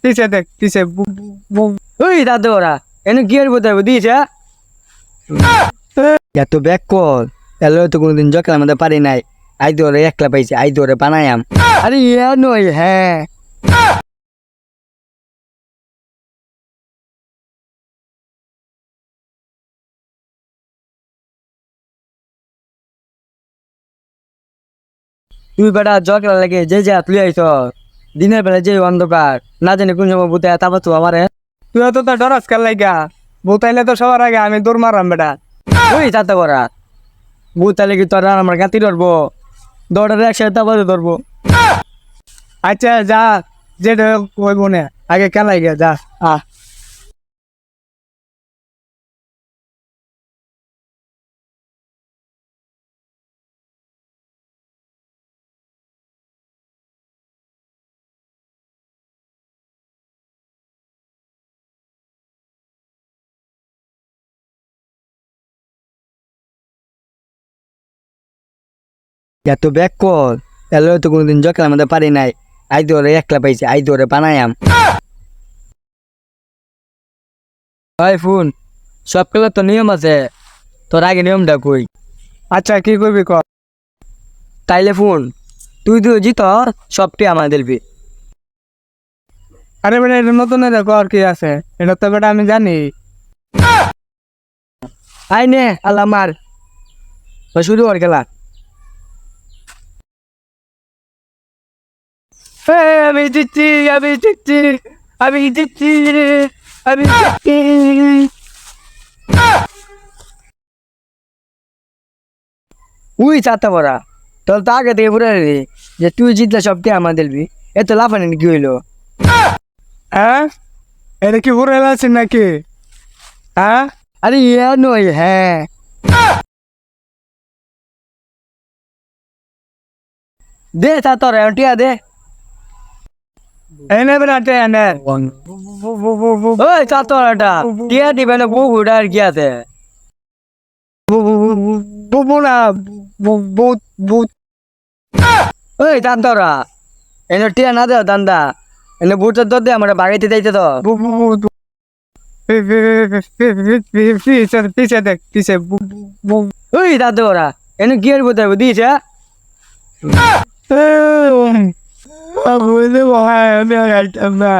পিছে দেখ পিছে ওই দাদু ওরা এনে গিয়ার দিয়েছে এত ব্যাক এলো তো কোনোদিন মধ্যে পারি নাই। আই দৌড়ে একলা পাইছে আই দৌড়ে বানায়াম। আরে ইয়া নয় হ্যাঁ। তুই বেটা জকলা লাগে যে যে তুই আইছ দিনের বেলা যে অন্ধকার না জানি কোন সময় বুতে তারপর তো আমারে তুই তো তো ডরাস কাল লাগা। বুতাইলে তো সবার আগে আমি দৌড় মারাম বেটা। ওই চাতে করা বুতালে কি তোর আর আমার গাতি ধরবো দৌড়ারে একসাথে তারপরে ধরবো আচ্ছা যা। যেটা কইব না আগে খেলাই গে যা। আ এত ব্যাক কল এলো তো কোনোদিন জকের মধ্যে পারি নাই। আই দৌড়ে একলা পাইছি আই দৌড়ে বানায়াম ভাই ফোন সব খেলার তো নিয়ম আছে। তোর আগে নিয়মটা কই? আচ্ছা কি করবি ক তাইলে ফোন তুই তুই জিত সবটি আমার দিলবি আরে বেটা এটা নতুন দেখো আর কি আছে। এটা তো বেটা আমি জানি। আই নে আল্লাহ মার। শুরু কর খেলা। আমি জিতছি আমি জিতছি আমি জিতছি আমি জিতছি। উই চাতে পড়া তোর তো আগে থেকে পুরো রে যে তুই জিতলে সবটি আমার দিলবি, এত লাফানি কি হইল? হ্যাঁ? এটা কি ঘুরে আছেন নাকি? হ্যাঁ? আরে ইয়া নয় হ্যাঁ। দে তা তোর টিয়া দে। এনে বেটা এনে ওই তা তোর এটা টিয়া দিবে না বউ ঘুরে আর কি আছে না বহুত বহুত ওই তান এনে টিয়া না দেও দান্দা এনে বুটের দর দে আমার বাগাইতে যাইতে তো পিছে দেখ পিছে ওই দাদু ওরা এনে আর বোঝাবো দিয়েছে বুঝতে পারি হ্যাঁ, আমি আর না